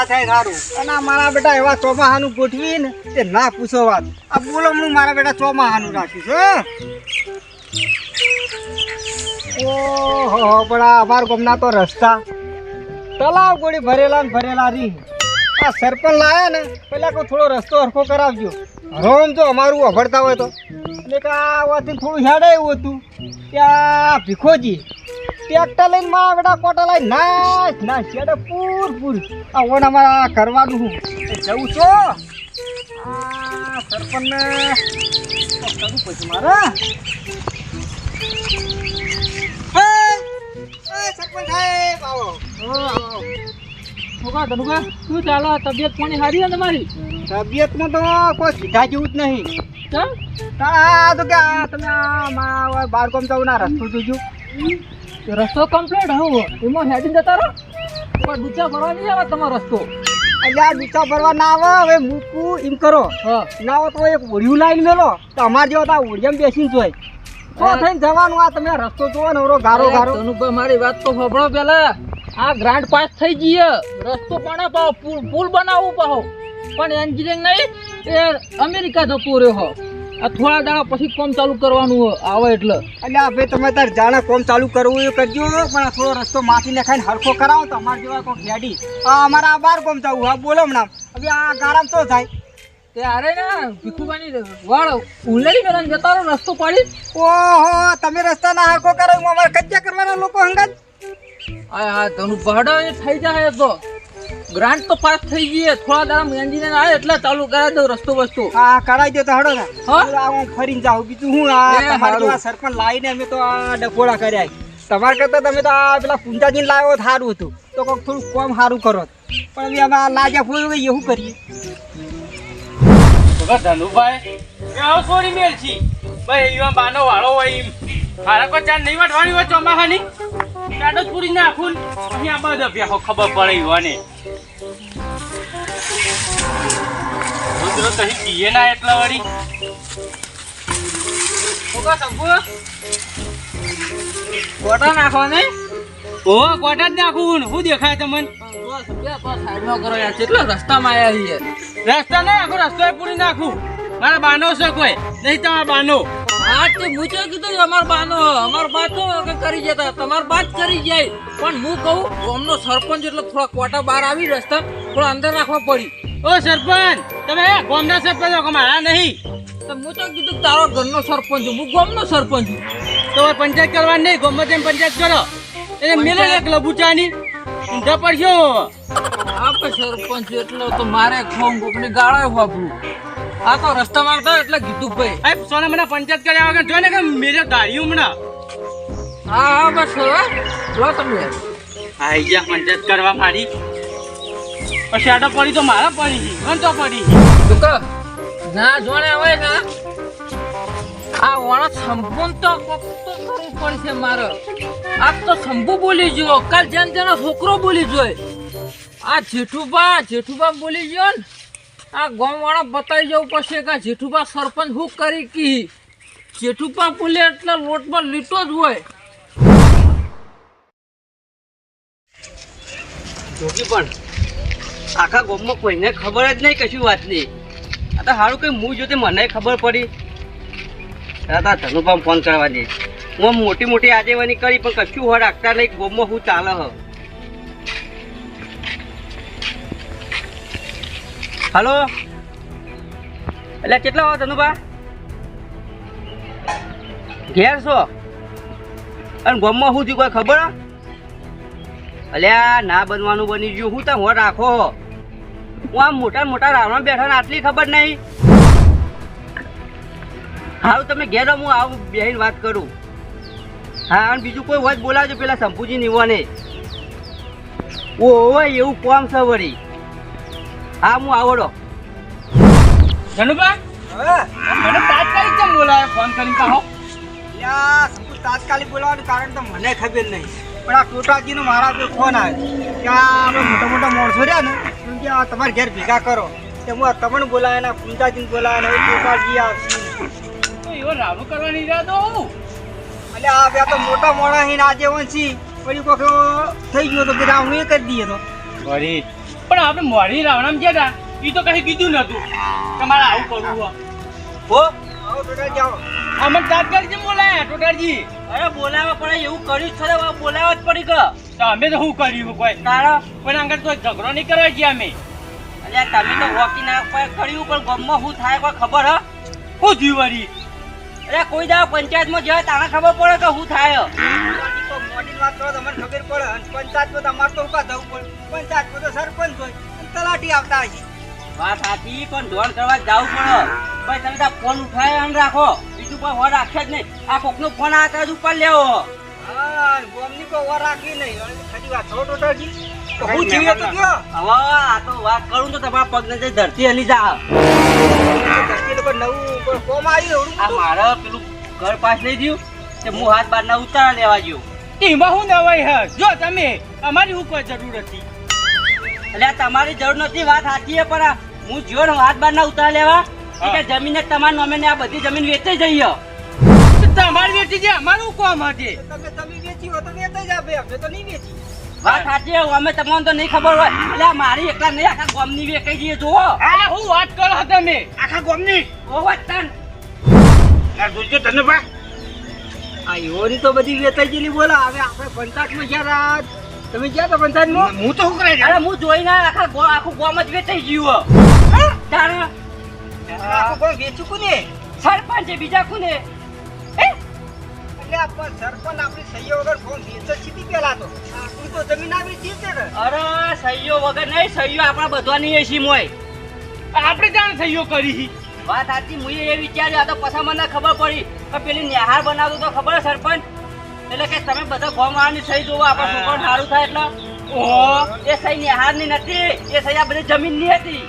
ના થાય સારું. અને મારા બેટા એવા ચોમાહાનું ગોઠવી ને તે ના પૂછો વાત. આ બોલમનું મારા બેટા ચોમાહાનું રાખ્યું છે ઓહો, પણ આ અમારા ગામના તો રસ્તા. તલાવ ગોળી ભરેલા ને ભરેલા રી આ સરપંચ લાયા ને પેલા કોઈ થોડો રસ્તો હરખો કરાવજો. રોમ જો અમારું અભડતા હોય તો. એટલે કે આ વાતથી થોડું હેડે એવું હતું. ત્યાં ભીખોજી ટ્રેક્ટર લઈને બેટા કોટા લઈ નાચ નાચ છેડે પૂર પૂર. આ ઓન અમારા કરવાનું હું. જવું છો? આ સરપંચને કરવું પછી મારે. તબિયત પાણી સારી ને તમારી? તબિયતમાં તો કોઈ સીધા જેવું જ નહીં. તો કે આ તમે બાળકોમાં જવું ના રસ્તો જોજો. રસ્તો કમ્પ્લીટ હવે? એમાં હેડી જતા રહો. પણ ડૂચા ભરવા નહીં આવે તમારો રસ્તો. એટલે આ ભરવા ના આવે હવે મૂકવું એમ કરો. હા. ના હોય તો એક ઓળિયું લાઈન મેલો. તો અમારે જેવા તો આ ઓળિયામાં બેસીને જોઈ તો થઈને જવાનું આ તમે રસ્તો જોવો ને ગારો ગારો. અનુભવ મારી વાત તો સાંભળો પેલા. આ ગ્રાન્ડ પાસ થઈ જઈએ રસ્તો પણ પાહો પુલ પુલ બનાવવું પાહો પણ એન્જિનિયરિંગ નહીં એ અમેરિકા જતું રહ્યો આ થોડા દાડા પછી કોમ ચાલુ કરવાનું આવે એટલે. એટલે ભાઈ તમે તાર જાણે કોમ ચાલુ કરવું એ કરજો પણ આ થોડો રસ્તો માથી નાખાઈને હરખો કરાવો તો અમારા જેવા કોઈ ગાડી આ અમારા આ બાર કોમ ચાલુ હા બોલો હમણાં હવે આ ગારામ તો થાય. ત્યારે ને ભીખુભાઈની વાળ જતા રસ્તો પાડી. ઓહો તમે રસ્તા ના હરખો કરો અમારે કચ્યા કરવાના લોકો હંગાજ આ હા ધનુ ભાડો એ થઈ જાય તો. ગ્રાન્ટ તો પાસ થઈ ગઈ થોડા દાડા એન્જિનિયર આવે એટલે ચાલુ કરાવી દઉં રસ્તો વસ્તુ હા કરાવી દો તો હડો ને. હા? હું ફરીને જાઉં. બીજું હું આ તમારે. સરપંચ લાવીને અમે તો આ ડફોડા કર્યા તમારે કરતા તમે તો આ પેલા પૂંજાજીને લાવ્યો તો સારું હતું. તો કોઈક થોડું કોમ સારું કરો પણ હવે અમે આ લાજા ફૂલ ગઈ એવું કરીએ? ધનુભાઈ એ આવો સોરી મેલ છી ભાઈ એવા બાનો વાળો હોય એમ. મારા કોઈ ચાર નહીં વાટવાની હોય ચોમાહાની જ પૂરી નાખું. આ બધા ભેહો ખબર પડે યુવાને રુદ્ર કહી પીએ ના એટલા વળી. ઓકા ગોટા નાખો ને. ઓ ગોટા જ નાખું શું દેખાય તમને? રસ્તામાં આવ્યા છીએ? રસ્તા નહીં આખો રસ્તો પૂરી નાખું. મારા બાનો છે કોઈ. નહીં તમારા બાનો. આ તે મૂચો કીધું અમાર બાનો. અમાર બા તો કરી જતા. તમાર બા જ કરી જાય. પણ હું કહું ગામનો સરપંચ એટલે થોડા કોટા બહાર આવી રસ્તા થોડા અંદર રાખવા પડી. ઓ સરપંચ તમે ગામના સરપંચ કે મારા નહીં? તો હું તો કીધું તારો ઘરનો સરપંચ હું ગામનો સરપંચ છું. તો પંચાયત કરવા નહીં ગમે તેમ પંચાયત કરો. એને મેલે એક લબુચાની. ઊંધા પડશો. આપણે સરપંચ એટલે તો મારે ખોમ કોકની ગાળા વાપરું આ તો રસ્તામાં આવતા એટલે કીધું ભાઈ. આ સોના મને પંચાયત કર્યા વગર જોઈ ને કે મેરે ગાડી હમણાં હા હા બસ જો તમે. આઈ ગયા પંચાયત કરવા મારી. પછી આટો પડી તો મારા પડી ગઈ મને તો પડી દુકા ના જોણે આવે ને આ વણા સંપૂર્ણ તો તો કરવું પડશે મારો. આજ તો શંભુ બોલી ગયો કાલ જેમ જેનો છોકરો બોલી જોય. આ જેઠુબા જેઠુબા બોલી ગયો ને આ ગામવાળા બતાવી જવું પડશે કે જેઠુભા સરપંચ હું કરી કી? જેઠુભા પુલે એટલે લોટમાં લીટો જ હોય. જોકી પણ આખા ગામમાં કોઈને ખબર જ નહીં કશું વાત નહીં આ તો સારું કંઈ હું જોતે મને ખબર પડી. દાદા ધનુભાઈ ફોન કરવા દે હું મોટી મોટી આજેવાની કરી પણ કશું હોય રાખતા નહીં ગામમાં હું ચાલે હ હલો? એટલે કેટલા હો ધનુભા? ઘેર છો? અને ગામમાં શું થયું કોઈ ખબર? અલ્યા, ના બનવાનું બની ગયું. હું તમે રાખો હું. આમ મોટા મોટા રાવણ બેઠા ને આટલી ખબર નહીં? હારું, તમે ઘેર હું આવું બેહીને વાત કરું. હા, અને બીજું કોઈ હોય તો બોલાવજો, પેલા શંભુજી નીવાને. ઓય એવું કોમ છે વળી. હા હું આવડો. ધનુભા? મને તાત્કાલિક કેમ બોલાવે? ફોન કરીને કહો. યા સંકુ તાત્કાલિક બોલાવાનું કારણ તો મને ખબર નહીં. પણ આ ટોટાજીનો મારા પર ફોન આવ્યો કે આ મોટા મોટા માણસો રહ્યા ને એમ કે આ તમારે ઘેર ભેગા કરો. કે હું તમને બોલાવે ને પૂંજાજીને બોલાવે ને ટોટાજી આવશે. તો એવો રાવણ કરવાની ઈરાદો હું? એટલે આ બે તો મોટા મોણા હિન આજે વંશી. પછી કોક થઈ ગયો તો પછી હું એ કરી દઈએ તો. વળી પણ આપણે મોડી રાવણામ ગયા હતા એ તો કઈ કીધું નતું. તમારે આવું કરવું હો. હો અમને બોલાયા ટોટાજી. અરે બોલાવવા પડે એવું કર્યું છે હવે બોલાવવા જ પડી ગયો તો અમે તો શું કર્યું કોઈ? તારા? પણ આગળ કોઈ ઝઘડો નહીં કરવા ગયા અમે. અલ્યા તમે તો હોકી ના પર કર્યું પણ ગમમાં શું થાય કોઈ ખબર હ? શું થયું વરી અરે કોઈ દાવ પંચાયતમાં જાય તારા ખબર પડે કે શું થાય. વાત તમને ખબર પડે. અને પંચાયતમાં તમારે તો ઊભા થવું પડે? પંચાયતમાં તો સરપંચ હોય. અને તલાટી આવતા હોય વાત સાચી પણ ધોણ કરવા જવું પડે. ભાઈ તમે ત્યાં ફોન ઉઠાય રાખો. બીજું કોઈ હોર રાખે જ નહીં. આ કોકનો ફોન આવે તો ઉપર લેવો. હા ગોમની કોઈ વાર રાખી નહીં. ખરી વાત. છો ટોટલજી તો હું જીવ્યો તો કયો હવે આ તો વાત કરું તો તમારા પગને જે ધરતી હલી જા ધરતી લોકો નવું કોમ આવ્યું આ? મારે પેલું ઘર પાસ નહીં થયું. તે હું હાથ બાર ના ઉતારા લેવા ગયો. એમાં શું નવાઈ હે. જો તમે અમારી ઉપર કોઈ જરૂર હતી. એટલે તમારી જરૂર નથી વાત સાચી છે પણ હું જીવન ને હાથ બાર ના ઉતાર લેવા. એટલે કે જમીન ને તમારા નામે ને આ બધી જમીન વેચે જઈએ તમારી વેચી છે અમારું કોમ હતી તમે તમે વેચી હોય તો વેચાઈ જ આપે અમે તો નહીં વેચી. વાત સાચી છે અમે તમને તો નહીં ખબર હોય. એટલે મારી એકલા નહીં આખા ગામની વેચાઈ જઈએ જુઓ. આ હું વાત કરો તમે. આખા ગામની? ઓ વાત તાન. આ એવોની તો બધી વેચાઈ ગયેલી બોલા. હવે આપણે ગયા હતા તમે ગયા હતા પંચાયતમાં? હું તો શું કરે અરે હું જોઈને આખા ગો- આખું ગામ જ વેચાઈ ગયું હે. તારે આખું કોઈ વેચ્યું કોને? સરપંચે બીજા કોને? એટલે આ સરપંચ આપણી સહીઓ વગર ફોન વેચે સીધી પેલા તો. આપણી તો જમીન આવી છે ને. અરે સહીઓ વગર નહીં સહીઓ આપણા બધાની એસી મોય. આપણે જાણ સહીઓ કરી. વાત સાચી મુએ એ વિચાર્યું આ તો પછી મને ખબર પડી. પેલી નિહાર બનાવતો તો ખબર છે સરપંચ? એટલે કે તમે બધા ગોમ વાળાની સહી જોવો આપણા છોકરો સારું થાય એટલે. ઓહો એ સહી નિહારની નથી એ સહી આ બધી જમીનની હતી.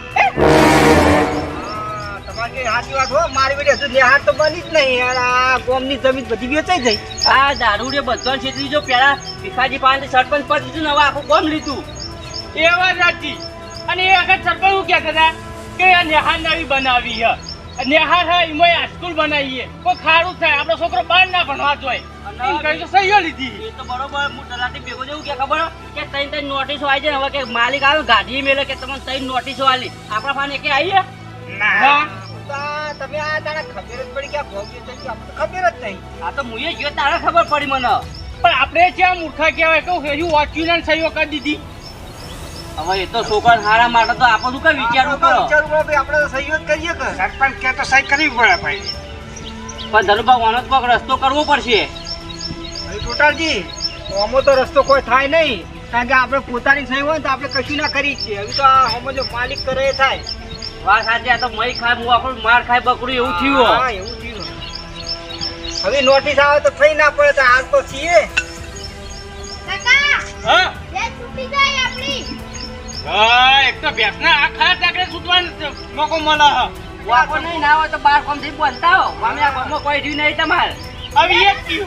હા, તમારી સાચી વાત હો મારી બેટી હજુ નિહાર તો બની જ નહીં આ ગોમની જમીન બધી વેચાઈ ગઈ. આ દારૂડિયો બધો છેતરી જો પેલા ભીખાજી પાસે સરપંચ પદ લીધું ને હવે આખું ગોમ લીધું. એ વાત સાચી. અને એ વખત સરપંચ શું કહેતા હતા? કે આ નિહાર નવી બનાવી આ નેહાર હે એમાં હાઈસ્કૂલ બનાવીએ. કોઈ ખારું થાય આપણો છોકરો બહાર ના ભણવા જોઈએ એમ કહી તો સહીઓ લીધી. એ તો બરોબર હું તલાટી ભેગો જેવું કે ખબર? કે ત્રણ ત્રણ નોટિસો આવી જાય હવે કે માલિક આવે ગાડી મેલે કે તમને તઈ નોટિસો આલી. આપણા ફાને કે આવી ના. તમે આ તારા ખબર જ પડી કે આ ભોગ્યું છે ગયું આપણે ખબર જ નહીં. આ તો મુએ ગયો તારે ખબર પડી મને. પણ આપણે ત્યાં મૂર્ખા કહેવાય કહું હજુ વાંચ્યું ને સહીઓ કરી દીધી. હવે એ તો છોકરા હારા માટે તો આપણે શું કઈ વિચારવું આપણે પડે? વિચારવું પડે આપણે તો સહીઓ કરીએ કે? સરપંચ કે તો સહી કરવી પડે ભાઈ. પણ ધનુભા વાણો કોક રસ્તો કરવો પડશે. ટોટાલજી આમાં તો રસ્તો કોઈ થાય નહીં. કારણ કે આપણે પોતાની સહી હોય ને તો આપણે કશું ના કરી છીએ. હવે તો આ જો માલિક કરે એ થાય. વાત સાચી આ તો મય ખાય હું આપણું માર ખાય બકરું એવું થયું હા એવું થયું. હવે નોટિસ આવે તો થઈ ના પડે તો હાલ તો છીએ. તો ભેંસના આખા ખાસ ટાકરે મોકો મળે. હ વાપો નહીં ના હોય તો બાર કોમથી બનતા હો. આ ગામમાં કોઈ રહ્યું નહીં તમારે. હવે એ જ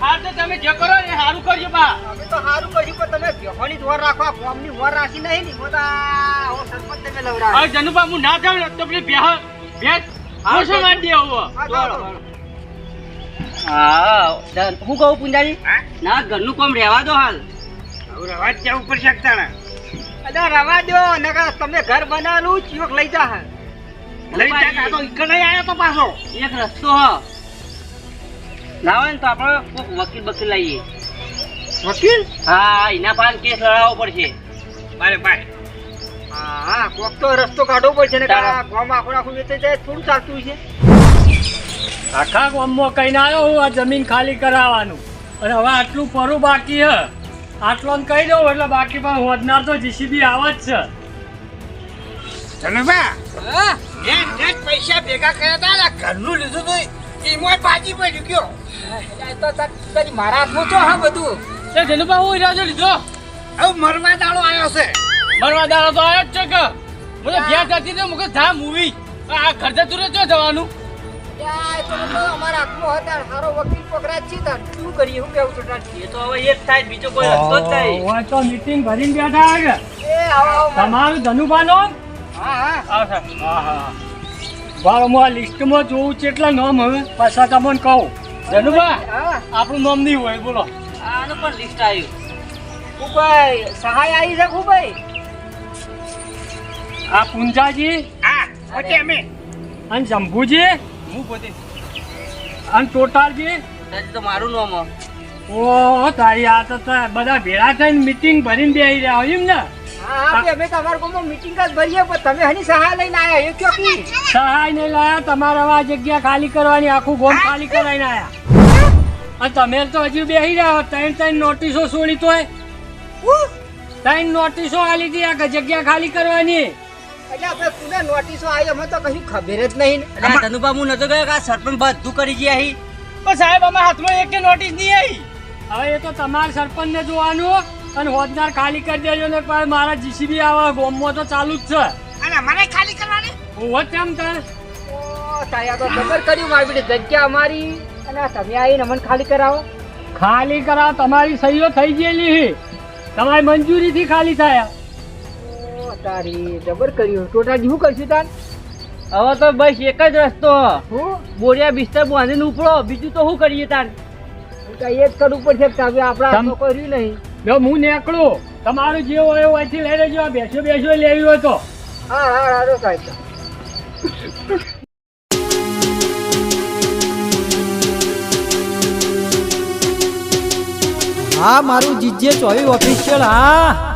હા તો તમે જે કરો એ સારું કરજો બા. અમે તો સારું કર્યું પણ તમે જહોની ધોર રાખો. ફોર્મની ધોર રાખી નહીં ને બધા આવો સરપંચ તમે લવડા હવે જનુબા હું ના જાઉં ને તો પેલી ભેહ ભેંસ ઓછો મારી દે હવે હા. હા હું કહું પુંજાજી? ના ઘરનું કોમ રહેવા દો હાલ. રહેવા જ જવું પડશે એકતાણે. અલા રવા દો નકર તમે ઘર બનાવેલું ચિયોક લઈ જા હે. લઈ જા તો ઈકણ નહીં આયો તો પાછો. એક રસ્તો હ. ના ને તો આપણે કોક વકીલ બકીલ લઈએ. વકીલ? હા એના પાન કેસ લડાવવો પડશે. બારે બારે. હા હા કોક તો રસ્તો કાઢવો પડશે ને ચાલો. ગોમ આખું આખું જાય થોડું ચાલતું છે આખા ગોમમાં કહીને આવ્યો હું આ જમીન ખાલી કરાવવાનું. અને હવે આટલું પરું બાકી હે. આટલો કહી દઉં એટલે બાકી પણ હોદનાર તો જીસીબી આવે જ છે. પૈસા ભેગા કર્યા હતા ને ઘરનું લીધું તો એમાં પાછી પડી તો મારા હાથમાં તો હા બધું. એ જનુભા હું ઈરાજો લીધો? હવે મરવા દાડો આવ્યો છે. મરવા દાડો તો આવ્યો જ છે કે? હું તો ઘેર જતી હતી મુકે થા મૂવી. આ ઘર જતું રહે જવાનું? તો તો અમારા હાથમાં હતા સારો વકીલ તાર શું કરીએ હું કેવું છું એ તો હવે એક થાય બીજો કોઈ રસ્તો જ નહીં. ઓય તો મીટિંગ ભરીને બેઠા આગળ એ આવો આવો તમારું ધનુભાનો? હા હા. હા હા. વાળો હું. આ લિસ્ટમાં જોઉં કેટલા નામ હવે પાછા તમને કહું. ધનુભા આપણું નામ નહીં હોય બોલો. આનું પણ લિસ્ટ આવ્યું. ભાઈ સહાય આવી છે ભાઈ આ પુંજાજી? હા. પોતે અમે અને જંભુજી હું પોતે. અને ટોટાલજી તો મારું નામ ઓ તારી આ તો બધા ભેળા થઈને મીટિંગ ભરીને બેહી રહ્યા હોય એમ ને હા હા અમે તમારા ગામમાં મીટિંગ જ ભરીએ પણ તમે હની સહાય લઈને આવ્યા એ કયો કી? સહાય નહીં લાયા તમારે આ જગ્યા ખાલી કરવાની આખું ગોમ ખાલી કરાવીને આયા. અને તમે તો હજુ બેસી રહ્યા. ત્રણ ત્રણ નોટિસો છોડી તોય. ત્રણ નોટિસો આલી હતી આ જગ્યા ખાલી કરવાની. એટલે આપણે નોટિસો આવી અમે તો કશું ખબર જ નહીં. ને. ધનુભા હું નતો ગયો કે આ સરપંચ બધું કરી ગયા અહીં પણ સાહેબ અમારા હાથમાં એક નોટિસ નહીં આવી. હવે એ તો તમારા સરપંચને જોવાનું અને હોદનાર ખાલી કરી દેજો ને પણ મારા જીસીબી આવા ગોમમાં તો ચાલુ જ છે. અને અમારે ખાલી કરવાની? હોત તેમ તાર. ઓ તાયા તો ખબર કર્યું મારી બેટી જગ્યા અમારી. અને તમે આવીને અમને ખાલી કરાવો. ખાલી કરા તમારી સહીઓ થઈ ગયેલી તમારી મંજૂરીથી ખાલી થયા. તારી જબર કર્યું ટોટા જેવું કરશું તાન હવે તો બસ એક જ રસ્તો. હું? બોરિયા બિસ્તર બાંધીને ઉપડો. બીજું તો શું કરીએ તાર? કઈ જ કરવું પડશે કે તમે આપણા કોઈ રહ્યું નહીં. જો હું નીકળું તમારું જે હોય એવું અહીંથી લઈ લેજો. બેસો બેસો લેવી હોય તો. હા હા સારું સાહેબ. હા મારું જીજે ચોવી ઓફિશિયલ હા.